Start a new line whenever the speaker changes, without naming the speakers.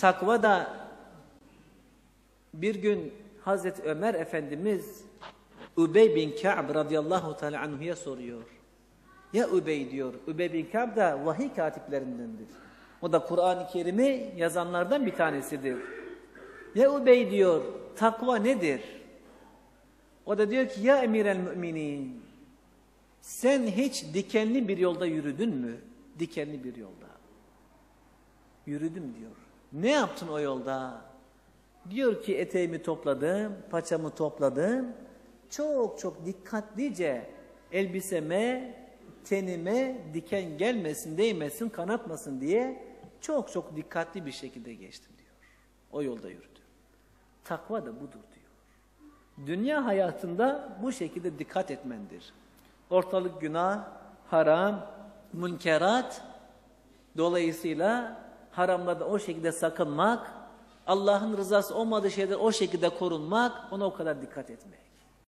takva da bir gün Hazreti Ömer Efendimiz Übey bin Ka'b radıyallahu teala anhu'ya soruyor. Ya Übey diyor. Übey bin Ka'b da vahiy katiplerindendir. O da Kur'an-ı Kerim'i yazanlardan bir tanesidir. Ya Übey diyor, takva nedir? O da diyor ki ya emir el müminin sen hiç dikenli bir yolda yürüdün mü? Dikenli bir yolda. Yürüdüm diyor. Ne yaptın o yolda? Diyor ki eteğimi topladım, paçamı topladım. Çok çok dikkatlice elbiseme, tenime diken gelmesin, değmesin, kanatmasın diye çok çok dikkatli bir şekilde geçtim diyor. O yolda yürüdüm. Takva da budur diyor. Dünya hayatında bu şekilde dikkat etmendir. Ortalık günah, haram, münkerat dolayısıyla haramlarda o şekilde sakınmak, Allah'ın rızası olmadığı şeyler o şekilde korunmak, ona o kadar dikkat etmek.